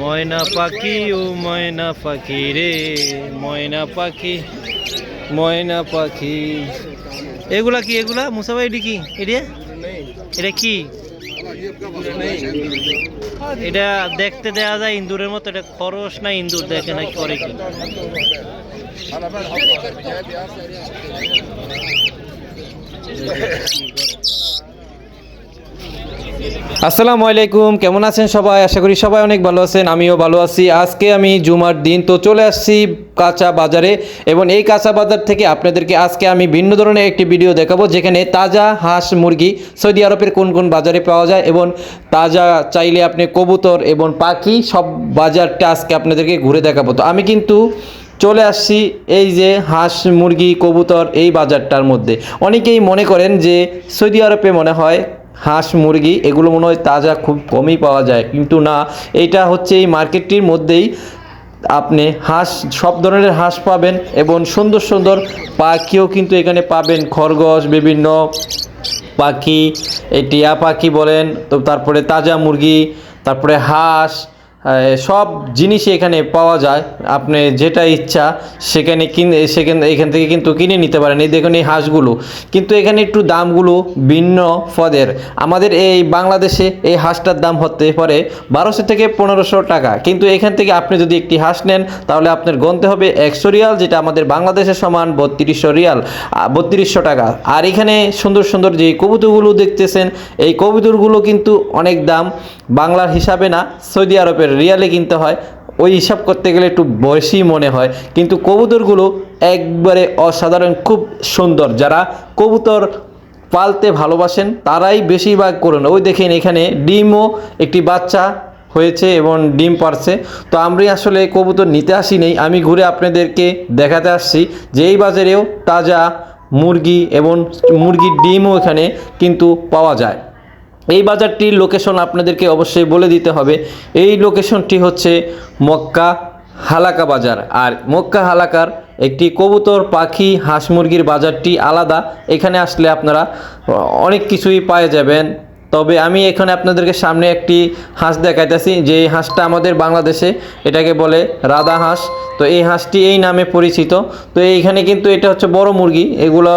ময়না পাখি ও ময়না পাখি রে, ময়না পাখি ময়না পাখি। এগুলা কি এগুলা? মুসাফা এটি কি? এটা? এটা কি? এটা দেখতে দেয়া যায় ইন্দুরের মতো, এটা খরচ না ইন্দুর দেখে না করে কি? আসসালামু আলাইকুম, কেমন আছেন সবাই? আশা করি সবাই অনেক ভালো আছেন, আমিও ভালো আছি। আজকে আমি জুমার দিন, তো চলে আসছি কাঁচা বাজারে এবং এই কাঁচা বাজার থেকে আপনাদেরকে আজকে আমি ভিন্ন ধরনের একটি ভিডিও দেখাবো, যেখানে তাজা হাঁস মুরগি সৌদি আরবের কোন কোন বাজারে পাওয়া যায় এবং তাজা চাইলে আপনি কবুতর এবং পাখি সব বাজারটা আজকে আপনাদেরকে ঘুরে দেখাবো। তো আমি কিন্তু চলে আসছি এই যে হাঁস মুরগি কবুতর এই বাজারটার মধ্যে। অনেকেই মনে করেন যে সৌদি আরবে মনে হয় হাঁস, মুরগি, এগুলো মনে হয় তাজা, খুব কমই পাওয়া যায়। কিন্তু না এটা হচ্ছে এই মার্কেটটির মধ্যেই আপনি হাঁস, সব ধরনের হাঁস পাবেন এবং সুন্দর সুন্দর পাখিও কিন্তু এখানে পাবেন। খরগোশ, বিভিন্ন পাখি, এই টিয়া পাখি বলেন, তো তারপরে তাজা মুরগি, তারপরে হাঁস সব জিনিসই এখানে পাওয়া যায়। আপনি যেটা ইচ্ছা সেখানে কিনে সেখানে এখান থেকে কিন্তু কিনে নিতে পারেন। এই দেখুন এই হাঁসগুলো। কিন্তু এখানে একটু দামগুলো ভিন্ন পদের। আমাদের এই বাংলাদেশে এই হাঁসটার দাম হতে পারে বারোশো থেকে পনেরোশো টাকা। কিন্তু এখান থেকে আপনি যদি একটি হাঁস নেন, তাহলে আপনার গনতে হবে একশো রিয়াল, যেটা আমাদের বাংলাদেশের সমান বত্রিশশো রিয়াল বত্রিশশো টাকা। আর এখানে সুন্দর সুন্দর যে কবুতরগুলো দেখতেছেন, এই কবুতরগুলো কিন্তু অনেক দাম। বাংলার হিসাবে না, সৌদি আরবের রিয়ালে কিনতে হয়। ওই হিসাব করতে গেলে একটু বেশি মনে হয়। কিন্তু কবুতরগুলো একবারে অসাধারণ, খুব সুন্দর। যারা কবুতর পালতে ভালোবাসেন, তারাই বেশিরভাগ করুন। ওই দেখেন এখানে ডিমও একটি বাচ্চা হয়েছে এবং ডিম পারছে। তো আমি আসলে কবুতর নিতে আসি নেই আমি ঘুরে আপনাদেরকে দেখাতে আসছি যে এই বাজারেও তাজা মুরগি এবং মুরগির ডিমও এখানে কিন্তু পাওয়া যায়। এই বাজারটির লোকেশন আপনাদেরকে অবশ্যই বলে দিতে হবে। এই লোকেশনটি হচ্ছে মক্কা হালাকা বাজার। আর মক্কা হালাকার একটি কবুতর, পাখি, হাঁস মুরগির বাজারটি আলাদা। এখানে আসলে আপনারা অনেক কিছুই পায়ে যাবেন। তবে আমি এখানে আপনাদেরকে সামনে একটি হাঁস দেখাইতেছি যে হাঁসটা আমাদের বাংলাদেশে এটাকে বলে রাধা হাঁস। তো এই হাঁসটি এই নামে পরিচিত। তো এইখানে কিন্তু এটা হচ্ছে বড় মুরগি এগুলো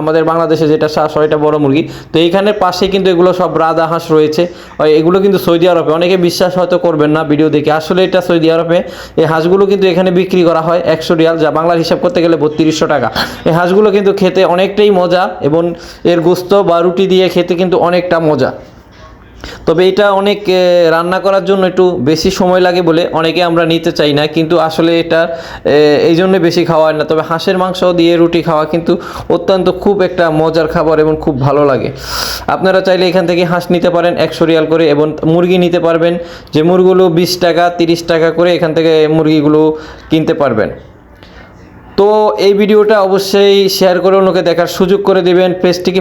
আমাদের বাংলাদেশে যেটা শ্বাস হয় এটা বড় মুরগি। তো এইখানে পাশে কিন্তু এগুলো সব রাধা হাঁস রয়েছে। এগুলো কিন্তু সৌদি আরবে, অনেকে বিশ্বাস হয়তো করবেন না ভিডিও দেখে। আসলে এটা সৌদি আরবে এই হাঁসগুলো কিন্তু এখানে বিক্রি করা হয় একশো রিয়াল, যা বাংলার হিসাব করতে গেলে বত্রিশশো টাকা। এই হাঁসগুলো কিন্তু খেতে অনেকটাই মজা, এবং এর গোস্ত বা রুটি দিয়ে খেতে কিন্তু অনেকটা মজা। তবে এটা অনেক রান্না করার জন্য একটু বেশি সময় লাগে বলে অনেকে আমরা নিতে চাই না, কিন্তু আসলে এটা এই জন্য বেশি খাওয়া হয় না। তবে হাঁসের মাংস দিয়ে রুটি খাওয়া কিন্তু অত্যন্ত খুব একটা মজার খাবার এবং খুব ভালো লাগে। আপনারা চাইলে এখান থেকে হাঁস নিতে পারেন একশো রিয়াল করে এবং মুরগি নিতে পারবেন, যে মুরগুলো বিশ টাকা, তিরিশ টাকা করে এখান থেকে মুরগিগুলো কিনতে পারবেন। তো এই ভিডিওটা অবশ্যই শেয়ার করে অন্যকে দেখার সুযোগ করে দেবেন। পেজটিকে